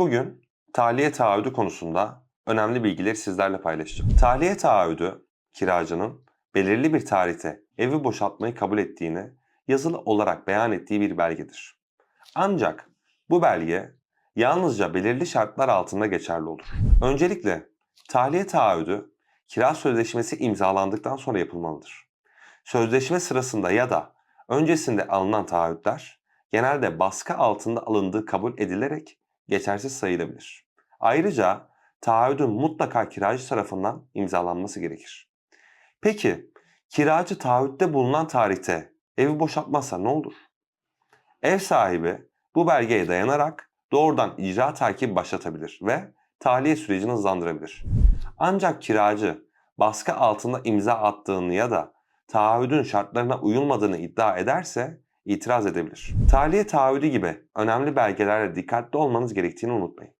Bugün tahliye taahhüdü konusunda önemli bilgileri sizlerle paylaşacağım. Tahliye taahhüdü kiracının belirli bir tarihte evi boşaltmayı kabul ettiğini yazılı olarak beyan ettiği bir belgedir. Ancak bu belge yalnızca belirli şartlar altında geçerli olur. Öncelikle tahliye taahhüdü kira sözleşmesi imzalandıktan sonra yapılmalıdır. Sözleşme sırasında ya da öncesinde alınan taahhütler genelde baskı altında alındığı kabul edilerek geçersiz sayılabilir. Ayrıca taahhüdün mutlaka kiracı tarafından imzalanması gerekir. Peki kiracı taahhütte bulunan tarihte evi boşaltmazsa ne olur? Ev sahibi bu belgeye dayanarak doğrudan icra takibi başlatabilir ve tahliye sürecini hızlandırabilir. Ancak kiracı baskı altında imza attığını ya da taahhüdün şartlarına uyulmadığını iddia ederse itiraz edebilir. Tahliye taahhüdü gibi önemli belgelerle dikkatli olmanız gerektiğini unutmayın.